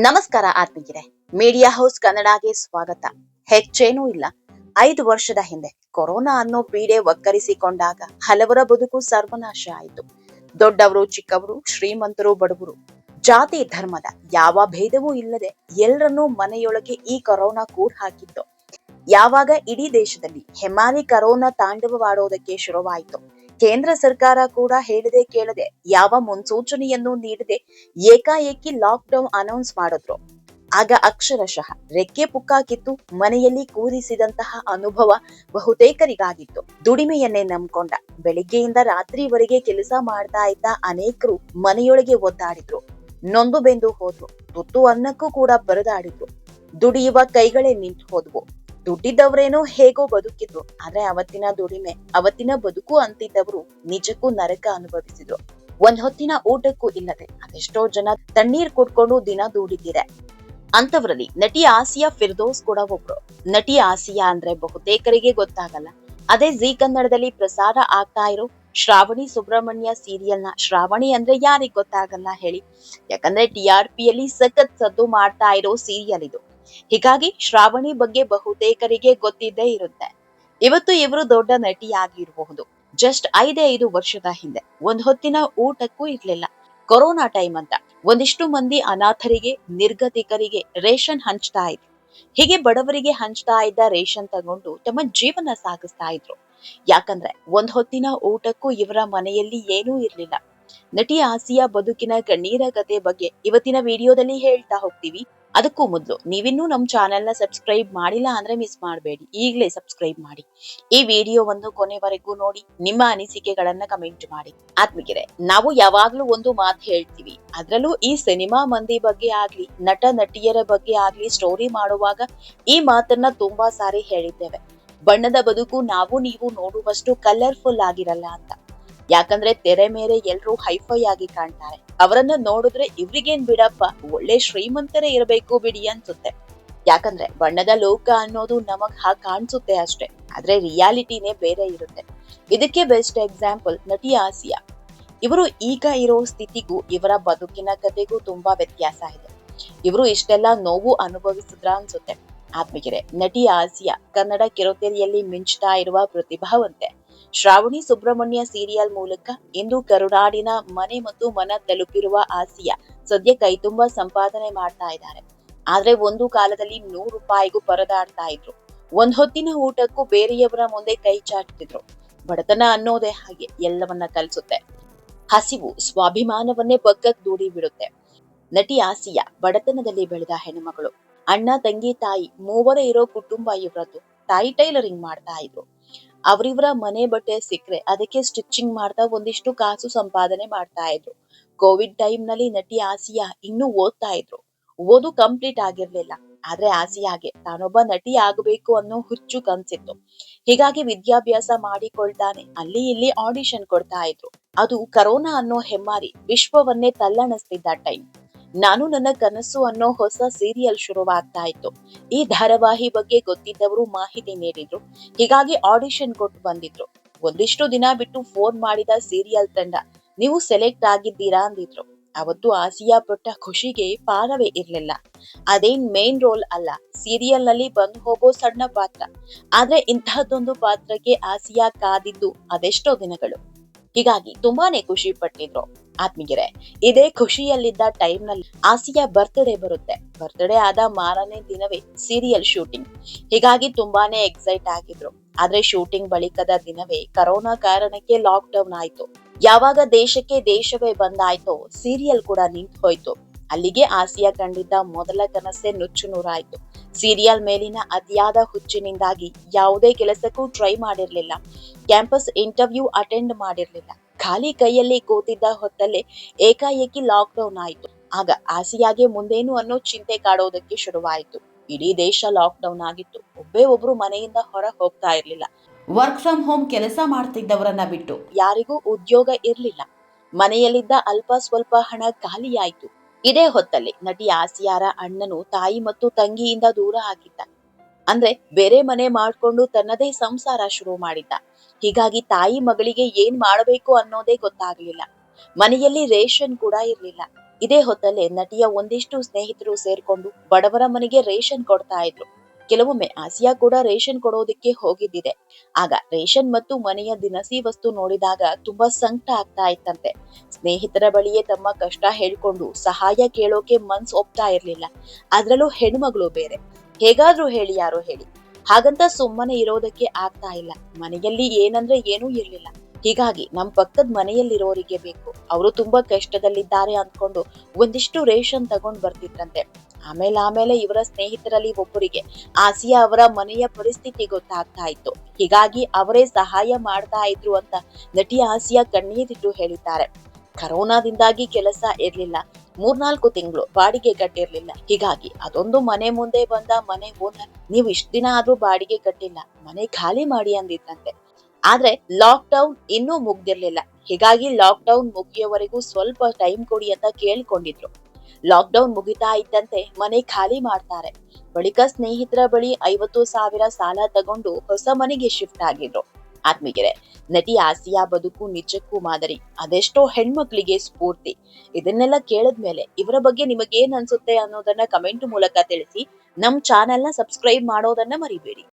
ನಮಸ್ಕಾರ ಆತ್ಮೀಯರೇ. Media house ಕನ್ನಡಗೆ ಸ್ವಾಗತ. ಹೆಚ್ಚೇನೂ ಇಲ್ಲ. ಐದು ವರ್ಷದ ಹಿಂದೆ ಕೊರೋನಾ ಅನ್ನೋ ಪೀಡೆ ಒಕ್ಕರಿಸಿಕೊಂಡಾಗ ಹಲವರ ಬದುಕು ಸರ್ವನಾಶ ಆಯಿತು. ದೊಡ್ಡವರು, ಚಿಕ್ಕವರು, ಶ್ರೀಮಂತರು, ಬಡವರು. ಜಾತಿ, ಧರ್ಮದ ಯಾವ ಭೇದವೂ ಇಲ್ಲದೆ ಎಲ್ಲರನ್ನೂ ಮನೆಯೊಳಗೆ ಈ ಕೊರೋನಾ ಕೂರ್ ಹಾಕಿತ್ತು. ಯಾವಾಗ ಇಡೀ ದೇಶದಲ್ಲಿ ಹೆಮಾಲಿ ಕರೋನಾ ತಾಂಡವವಾಡೋದಕ್ಕೆ ಶುರುವಾಯಿತು. ಕೇಂದ್ರ ಸರ್ಕಾರ ಕೂಡ ಹೇಳದೆ, ಕೇಳದೆ. ಯಾವ ಮುನ್ಸೂಚನೆಯನ್ನು ನೀಡದೆ ಏಕಾಏಕಿ ಲಾಕ್ ಡೌನ್ ಅನೌನ್ಸ್ ಮಾಡಿದ್ರು. ಆಗ ಅಕ್ಷರಶಃ ರೆಕ್ಕೆ ಪುಕ್ಕ ಕಿತ್ತು ಮನೆಯಲ್ಲಿ ಕೂರಿಸಿದಂತಹ ಅನುಭವ ಬಹುತೇಕರಿಗಾಗಿತ್ತು. ದುಡಿಮೆಯನ್ನೇ ನಂಬ್ಕೊಂಡ ಬೆಳಿಗ್ಗೆಯಿಂದ ರಾತ್ರಿವರೆಗೆ ಕೆಲಸ ಮಾಡ್ತಾ ಇದ್ದ ಅನೇಕರು ಮನೆಯೊಳಗೆ ಒದ್ದಾಡಿದ್ರು. ನೊಂದು ಬೆಂದು ಹೋದ್ರು. ತುತ್ತು ಅನ್ನಕ್ಕೂ ಕೂಡ ಬರದಾಡಿದ್ರು. ದುಡಿಯುವ ಕೈಗಳೇ ನಿಂತು ಹೋದ್ವು. ದುಡ್ಡಿದ್ದವ್ರೇನೋ ಹೇಗೋ ಬದುಕಿದ್ರು, ಆದ್ರೆ ಅವತ್ತಿನ ದುಡಿಮೆ, ಅವತ್ತಿನ ಬದುಕು ಅಂತಿದ್ದವರು ನಿಜಕ್ಕೂ ನರಕ ಅನುಭವಿಸಿದ್ರು. ಒಂದ್ ಹೊತ್ತಿನ ಊಟಕ್ಕೂ ಇಲ್ಲದೆ ಅದೆಷ್ಟೋ ಜನ ತಣ್ಣೀರ್ ಕುಡ್ಕೊಂಡು ದಿನ ದೂಡಿದ್ದೀರೆ ಅಂತವರಲ್ಲಿ ನಟಿ ಆಸಿಯಾ ಫಿರ್ದೋಸ್ ಕೂಡ ಒಬ್ರು. ನಟಿ ಆಸಿಯಾ ಅಂದ್ರೆ ಬಹುತೇಕರಿಗೆ ಗೊತ್ತಾಗಲ್ಲ. ಅದೇ ಜೀ ಕನ್ನಡದಲ್ಲಿ ಪ್ರಸಾರ ಆಗ್ತಾ ಇರೋ ಶ್ರಾವಣಿ ಸುಬ್ರಹ್ಮಣ್ಯ ಸೀರಿಯಲ್ನ ಶ್ರಾವಣಿ ಅಂದ್ರೆ ಯಾರಿಗ್ ಗೊತ್ತಾಗಲ್ಲ ಹೇಳಿ. ಯಾಕಂದ್ರೆ ಟಿ ಆರ್ ಪಿ ಯಲ್ಲಿ ಸಖತ್ ಸದ್ದು ಮಾಡ್ತಾ ಇರೋ ಸೀರಿಯಲ್ ಇದು. ಹೀಗಾಗಿ ಶ್ರಾವಣಿ ಬಗ್ಗೆ ಬಹುತೇಕರಿಗೆ ಗೊತ್ತಿದ್ದೇ ಇರುತ್ತೆ. ಇವತ್ತು ಇವರು ದೊಡ್ಡ ನಟಿಯಾಗಿರಬಹುದು. ಜಸ್ಟ್ ಐದೇ ಐದು ವರ್ಷದ ಹಿಂದೆ. ಒಂದ್ ಹೊತ್ತಿನ ಊಟಕ್ಕೂ ಇರ್ಲಿಲ್ಲ. ಕೊರೋನಾ ಟೈಮ್ ಅಂತ. ಒಂದಿಷ್ಟು ಮಂದಿ ಅನಾಥರಿಗೆ, ನಿರ್ಗತಿಕರಿಗೆ ರೇಷನ್ ಹಂಚ್ತಾ ಇದ್ರು. ಹೀಗೆ ಬಡವರಿಗೆ ಹಂಚ್ತಾ ಇದ್ದ ರೇಷನ್ ತಗೊಂಡು ತಮ್ಮ ಜೀವನ ಸಾಗಿಸ್ತಾ ಇದ್ರು. ಯಾಕಂದ್ರೆ ಒಂದ್ ಹೊತ್ತಿನ ಊಟಕ್ಕೂ ಇವರ ಮನೆಯಲ್ಲಿ ಏನೂ ಇರ್ಲಿಲ್ಲ. ನಟಿ ಆಸಿಯಾ ಬದುಕಿನ ಕಣ್ಣೀರ ಕತೆ ಬಗ್ಗೆ ಇವತ್ತಿನ ವಿಡಿಯೋದಲ್ಲಿ ಹೇಳ್ತಾ ಹೋಗ್ತೀವಿ. ಅದಕ್ಕೂ ಮೊದಲು. ನೀವಿನ್ನೂ ನಮ್ಮ ಚಾನೆಲ್ನ ಸಬ್ಸ್ಕ್ರೈಬ್ ಮಾಡಿಲ್ಲ ಅಂದ್ರೆ ಮಿಸ್ ಮಾಡಬೇಡಿ. ಈಗಲೇ ಸಬ್ಸ್ಕ್ರೈಬ್ ಮಾಡಿ. ಈ ವಿಡಿಯೋವನ್ನು ಕೊನೆವರೆಗೂ ನೋಡಿ. ನಿಮ್ಮ ಅನಿಸಿಕೆಗಳನ್ನ ಕಮೆಂಟ್ ಮಾಡಿ. ಆತ್ಮಿಕರೆ ನಾವು ಯಾವಾಗ್ಲೂ ಒಂದು ಮಾತು ಹೇಳ್ತೀವಿ. ಅದರಲ್ಲೂ ಈ ಸಿನಿಮಾ ಮಂದಿ ಬಗ್ಗೆ ಆಗ್ಲಿ, ನಟ, ನಟಿಯರ ಬಗ್ಗೆ ಆಗ್ಲಿ ಸ್ಟೋರಿ ಮಾಡುವಾಗ ಈ ಮಾತನ್ನ ತುಂಬಾ ಸಾರಿ ಹೇಳಿದ್ದೇವೆ. ಬಣ್ಣದ ಬದುಕು ನಾವು ನೀವು ನೋಡುವಷ್ಟು ಕಲರ್ಫುಲ್ ಆಗಿರಲ್ಲ ಅಂತ. ಯಾಕಂದ್ರೆ ತೆರೆ ಮೇಲೆ ಎಲ್ರೂ ಹೈಫೈ ಆಗಿ ಕಾಣ್ತಾರೆ. ಅವರನ್ನ ನೋಡಿದ್ರೆ ಇವ್ರಿಗೇನ್ ಬಿಡಪ್ಪ, ಒಳ್ಳೆ ಶ್ರೀಮಂತರೇ ಇರಬೇಕು ಬಿಡಿ ಅನ್ಸುತ್ತೆ. ಯಾಕಂದ್ರೆ ಬಣ್ಣದ ಲೋಕ ಅನ್ನೋದು ನಮಗ್ ಹಾ ಕಾಣಿಸುತ್ತೆ ಅಷ್ಟೇ. ಆದ್ರೆ ರಿಯಾಲಿಟಿನೇ ಬೇರೆ ಇರುತ್ತೆ. ಇದಕ್ಕೆ ಬೆಸ್ಟ್ ಎಕ್ಸಾಂಪಲ್ ನಟಿ ಆಸಿಯಾ. ಇವರು ಈಗ ಇರೋ ಸ್ಥಿತಿಗೂ ಇವರ ಬದುಕಿನ ಕಥೆಗೂ ತುಂಬಾ ವ್ಯತ್ಯಾಸ ಇದೆ. ಇವರು ಇಷ್ಟೆಲ್ಲ ನೋವು ಅನುಭವಿಸಿದ್ರ ಅನ್ಸುತ್ತೆ. ಆತ್ಮಗೆರೆ ನಟಿ ಆಸಿಯಾ ಕನ್ನಡ ಕಿರುತೆರೆಯಲ್ಲಿ ಮಿಂಚ್ತಾ ಇರುವ ಪ್ರತಿಭಾವಂತೆ. ಶ್ರಾವಣಿ ಸುಬ್ರಹ್ಮಣ್ಯ ಸೀರಿಯಲ್ ಮೂಲಕ ಇಂದು ಕರುನಾಡಿನ ಮನೆ ಮತ್ತು ಮನ ತಲುಪಿರುವ ಆಸಿಯಾ ಸದ್ಯ ಕೈತುಂಬ ಸಂಪಾದನೆ ಮಾಡ್ತಾ ಇದ್ದಾರೆ. ಆದ್ರೆ ಒಂದು ಕಾಲದಲ್ಲಿ ನೂರು ರೂಪಾಯಿಗೂ ಪರದಾಡ್ತಾ ಇದ್ರು. ಒಂದ್ ಹೊತ್ತಿನ ಊಟಕ್ಕೂ ಬೇರೆಯವರ ಮುಂದೆ ಕೈ ಚಾಚ್ತಿದ್ರು ಬಡತನ ಅನ್ನೋದೇ ಹಾಗೆ ಎಲ್ಲವನ್ನ ಕಲಿಸುತ್ತೆ. ಹಸಿವು, ಸ್ವಾಭಿಮಾನವನ್ನೇ ಪಕ್ಕ ದೂಡಿ ಬಿಡುತ್ತೆ. ನಟಿ ಆಸಿಯಾ ಬಡತನದಲ್ಲಿ ಬೆಳೆದ ಹೆಣ್ಣುಮಗಳು. ಅಣ್ಣ, ತಂಗಿ, ತಾಯಿ ಮೂವರೇ ಇರೋ ಕುಟುಂಬ ಇವರದ್ದು. ತಾಯಿ ಟೈಲರಿಂಗ್ ಮಾಡ್ತಾ ಇದ್ರು. ಅವ್ರಿವ್ರ ಮನೆ ಬಟ್ಟೆ ಸಿಕ್ಕರೆ, ಅದಕ್ಕೆ ಸ್ಟಿಚಿಂಗ್ ಮಾಡ್ತಾ ಒಂದಿಷ್ಟು ಕಾಸು ಸಂಪಾದನೆ ಮಾಡ್ತಾ ಇದ್ರು. ಕೋವಿಡ್ ಟೈಮ್ನಲ್ಲಿ ನಟಿ ಆಸಿಯಾ ಇನ್ನೂ ಓದ್ತಾ ಇದ್ರು. ಓದು ಕಂಪ್ಲೀಟ್ ಆಗಿರ್ಲಿಲ್ಲ. ಆದ್ರೆ ಆಸಿಯಾಗೆ ತಾನೊಬ್ಬ ನಟಿ ಆಗಬೇಕು ಅನ್ನೋ ಹುಚ್ಚು ಕನ್ಸಿತ್ತು. ಹೀಗಾಗಿ ವಿದ್ಯಾಭ್ಯಾಸ ಮಾಡಿಕೊಳ್ತಾನೆ. ಅಲ್ಲಿ ಇಲ್ಲಿ ಆಡಿಷನ್ ಕೊಡ್ತಾ ಇದ್ರು. ಅದು ಕರೋನಾ ಅನ್ನೋ ಹೆಮ್ಮಾರಿ ವಿಶ್ವವನ್ನೇ ತಲ್ಲಣಿಸ್ತಿದ್ದ ಟೈಮ್ ನಾನು ನನ್ನ ಕನಸು ಅನ್ನೋ ಹೊಸ ಸೀರಿಯಲ್ ಶುರುವಾಗ್ತಾ ಇತ್ತು. ಈ ಧಾರಾವಾಹಿ ಬಗ್ಗೆ ಗೊತ್ತಿದ್ದವರು ಮಾಹಿತಿ ನೀಡಿದ್ರು. ಹೀಗಾಗಿ ಆಡಿಷನ್ ಕೊಟ್ಟು ಬಂದಿದ್ರು. ಒಂದಿಷ್ಟು ದಿನ ಬಿಟ್ಟು ಫೋನ್ ಮಾಡಿದ ಸೀರಿಯಲ್ ತಂಡ, ನೀವು ಸೆಲೆಕ್ಟ್ ಆಗಿದ್ದೀರಾ? ಅಂದಿದ್ರು. ಅವತ್ತು ಆಸಿಯಾ ಪಟ್ಟ ಖುಷಿಗೆ ಪಾರವೇ ಇರ್ಲಿಲ್ಲ. ಅದೇನ್ ಮೇನ್ ರೋಲ್ ಅಲ್ಲ ಸೀರಿಯಲ್ನಲ್ಲಿ ಬಂದು ಹೋಗೋ ಸಣ್ಣ ಪಾತ್ರ. ಆದ್ರೆ ಇಂತಹದ್ದೊಂದು ಪಾತ್ರಕ್ಕೆ ಆಸಿಯಾ ಕಾದಿದ್ದು ಅದೆಷ್ಟೋ ದಿನಗಳು. ಹೀಗಾಗಿ ತುಂಬಾನೇ ಖುಷಿ ಪಟ್ಟಿದ್ರು. ಆತ್ಮೀಗೆರೆ ಇದೇ ಖುಷಿಯಲ್ಲಿದ್ದ ಟೈಮ್ನಲ್ಲಿ ಆಸಿಯಾ ಬರ್ತ್ಡೇ ಬರುತ್ತೆ. ಬರ್ತ್ಡೇ ಆದ ಮಾರನೇ ದಿನವೇ ಸೀರಿಯಲ್ ಶೂಟಿಂಗ್ ಹೀಗಾಗಿ ತುಂಬಾನೇ ಎಕ್ಸೈಟ್ ಆಗಿದ್ರು. ಆದ್ರೆ ಶೂಟಿಂಗ್ ಬಳಿಕದ ದಿನವೇ ಕರೋನಾ ಕಾರಣಕ್ಕೆ ಲಾಕ್ ಡೌನ್ ಆಯ್ತು. ಯಾವಾಗ ದೇಶಕ್ಕೆ ದೇಶವೇ ಬಂದಾಯ್ತೋ ಸೀರಿಯಲ್ ಕೂಡ ನಿಂತು ಹೋಯ್ತು. ಅಲ್ಲಿಗೆ ಆಸಿಯಾ ಕಂಡಿದ್ದ ಮೊದಲ ಕನಸೆ ನುಚ್ಚು ನೂರಾಯ್ತು. ಸೀರಿಯಲ್ ಮೇಲಿನ ಅತಿಯಾದ ಹುಚ್ಚಿನಿಂದಾಗಿ ಯಾವುದೇ ಕೆಲಸಕ್ಕೂ ಟ್ರೈ ಮಾಡಿರ್ಲಿಲ್ಲ. ಕ್ಯಾಂಪಸ್ ಇಂಟರ್ವ್ಯೂ ಅಟೆಂಡ್ ಮಾಡಿರ್ಲಿಲ್ಲ. ಖಾಲಿ ಕೈಯಲ್ಲಿ ಕೂತಿದ್ದ ಹೊತ್ತಲ್ಲೇ ಏಕಾಏಕಿ ಲಾಕ್ ಡೌನ್ ಆಯ್ತು. ಆಗ ಆಸಿಯಾಗೆ ಮುಂದೇನು ಅನ್ನೋ ಚಿಂತೆ ಕಾಡೋದಕ್ಕೆ ಶುರುವಾಯಿತು. ಇಡೀ ದೇಶ ಲಾಕ್ ಡೌನ್ ಆಗಿತ್ತು. ಒಬ್ಬೇ ಒಬ್ರು ಮನೆಯಿಂದ ಹೊರ ಹೋಗ್ತಾ ಇರ್ಲಿಲ್ಲ. ವರ್ಕ್ ಫ್ರಮ್ ಹೋಮ್ ಕೆಲಸ ಮಾಡ್ತಿದ್ದವರನ್ನ ಬಿಟ್ಟು. ಯಾರಿಗೂ ಉದ್ಯೋಗ ಇರ್ಲಿಲ್ಲ. ಮನೆಯಲ್ಲಿದ್ದ ಅಲ್ಪ ಸ್ವಲ್ಪ ಹಣ ಖಾಲಿಯಾಯಿತು. ಇದೇ ಹೊತ್ತಲ್ಲಿ ನಟಿ ಆಸಿಯಾರ ಅಣ್ಣನು ತಾಯಿ ಮತ್ತು ತಂಗಿಯಿಂದ ದೂರ ಆಗಿದ್ದ. ಅಂದ್ರೆ ಬೇರೆ ಮನೆ ಮಾಡ್ಕೊಂಡು ತನ್ನದೇ ಸಂಸಾರ ಶುರು ಮಾಡಿದ್ದ. ಹೀಗಾಗಿ ತಾಯಿ ಮಗಳಿಗೆ ಏನ್ ಮಾಡಬೇಕು ಅನ್ನೋದೇ ಗೊತ್ತಾಗ್ಲಿಲ್ಲ. ಮನೆಯಲ್ಲಿ ರೇಷನ್ ಕೂಡ ಇರ್ಲಿಲ್ಲ. ಇದೇ ಹೊತ್ತಲ್ಲೇ ನಟಿಯ ಒಂದಿಷ್ಟು ಸ್ನೇಹಿತರು ಸೇರ್ಕೊಂಡು ಬಡವರ ಮನೆಗೆ ರೇಷನ್ ಕೊಡ್ತಾ ಇದ್ರು. ಕೆಲವೊಮ್ಮೆ ಆಸಿಯಾ ಕೂಡ ರೇಷನ್ ಕೊಡೋದಕ್ಕೆ ಹೋಗಿದ್ದಿದೆ. ಆಗ ರೇಷನ್ ಮತ್ತು ಮನೆಯ ದಿನಸಿ ವಸ್ತು ನೋಡಿದಾಗ ತುಂಬಾ ಸಂಕಟ ಆಗ್ತಾ ಇತ್ತಂತೆ. ಸ್ನೇಹಿತರ ಬಳಿಯೇ ತಮ್ಮ ಕಷ್ಟ ಹೇಳ್ಕೊಂಡು ಸಹಾಯ ಕೇಳೋಕೆ ಮನ್ಸ್ ಒಪ್ತಾ ಇರ್ಲಿಲ್ಲ. ಅದ್ರಲ್ಲೂ ಹೆಣ್ಮಗಳು ಬೇರೆ. ಹೇಗಾದ್ರೂ ಹೇಳಿ, ಯಾರೋ ಹೇಳಿ. ಹಾಗಂತ ಸುಮ್ಮನೆ ಇರೋದಕ್ಕೆ ಆಗ್ತಾ ಇಲ್ಲ. ಮನೆಯಲ್ಲಿ ಏನಂದ್ರೆ ಏನೂ ಇರ್ಲಿಲ್ಲ. ಹೀಗಾಗಿ ನಮ್ ಪಕ್ಕದ ಮನೆಯಲ್ಲಿರೋರಿಗೆ ಬೇಕು. ಅವರು ತುಂಬಾ ಕಷ್ಟದಲ್ಲಿದ್ದಾರೆ ಅಂದ್ಕೊಂಡು ಒಂದಿಷ್ಟು ರೇಷನ್ ತಗೊಂಡ್ ಬರ್ತಿದ್ರಂತೆ. ಆಮೇಲೆ ಆಮೇಲೆ ಇವರ ಸ್ನೇಹಿತರಲ್ಲಿ ಒಬ್ಬರಿಗೆ ಆಸಿಯಾ ಅವರ ಮನೆಯ ಪರಿಸ್ಥಿತಿ ಗೊತ್ತಾಗ್ತಾ ಇತ್ತು. ಹೀಗಾಗಿ ಅವರೇ ಸಹಾಯ ಮಾಡ್ತಾ ಇದ್ರು ಅಂತ ನಟಿ ಆಸಿಯಾ ಕಣ್ಣೀರಿಟ್ಟು ಹೇಳಿದ್ದಾರೆ. ಕರೋನಾದಿಂದಾಗಿ ಕೆಲಸ ಇರ್ಲಿಲ್ಲ. ಮೂರ್ನಾಲ್ಕು ತಿಂಗಳು ಬಾಡಿಗೆ ಕಟ್ಟಿರ್ಲಿಲ್ಲ. ಹೀಗಾಗಿ ಅದೊಂದು ಮನೆ ಮುಂದೆ ಬಂದ ಮನೆ ಓನರ್, ನೀವು ಇಷ್ಟ ದಿನ ಆದ್ರೂ ಬಾಡಿಗೆ ಕಟ್ಟಿಲ್ಲ, ಮನೆ ಖಾಲಿ ಮಾಡಿ ಅಂದಿದ್ರಂತೆ ಆದ್ರೆ ಲಾಕ್ ಡೌನ್ ಇನ್ನೂ ಮುಗ್ದಿರ್ಲಿಲ್ಲ. ಹೀಗಾಗಿ ಲಾಕ್ ಡೌನ್ ಮುಗಿಯೋವರೆಗೂ ಸ್ವಲ್ಪ ಟೈಮ್ ಕೊಡಿ ಅಂತ ಕೇಳ್ಕೊಂಡಿದ್ರು. ಲಾಕ್ ಡೌನ್ ಮುಗಿತಾ ಇದ್ದಂತೆ ಮನೆ ಖಾಲಿ ಮಾಡ್ತಾರೆ. ಬಳಿಕ ಸ್ನೇಹಿತರ ಬಳಿ ಐವತ್ತು ಸಾವಿರ ಸಾಲ ತಗೊಂಡು ಹೊಸ ಮನೆಗೆ ಶಿಫ್ಟ್ ಆಗಿದ್ರು. ಆತ್ಮೀಗೆರೆ ನಟಿ ಆಸಿಯಾ ಬದುಕು ನಿಜಕ್ಕೂ ಮಾದರಿ, ಅದೆಷ್ಟೋ ಹೆಣ್ಮಕ್ಳಿಗೆ ಸ್ಫೂರ್ತಿ. ಇದನ್ನೆಲ್ಲ ಕೇಳದ್ಮೇಲೆ ಇವರ ಬಗ್ಗೆ ನಿಮಗೇನ್ ಅನ್ಸುತ್ತೆ ಅನ್ನೋದನ್ನ ಕಮೆಂಟ್ ಮೂಲಕ ತಿಳಿಸಿ, ನಮ್ ಚಾನೆಲ್ನ ಸಬ್ಸ್ಕ್ರೈಬ್ ಮಾಡೋದನ್ನ ಮರಿಬೇಡಿ.